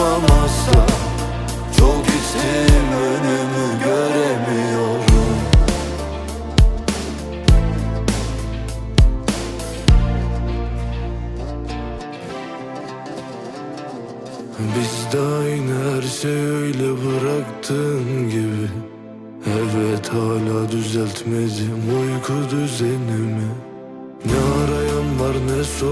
Unutmam asla Çok içtim önümü göremiyorum. Biz de aynı her şey öyle bıraktığın gibi. Evet hala düzeltmedim uyku düzenimi. Ne arayan var ne sor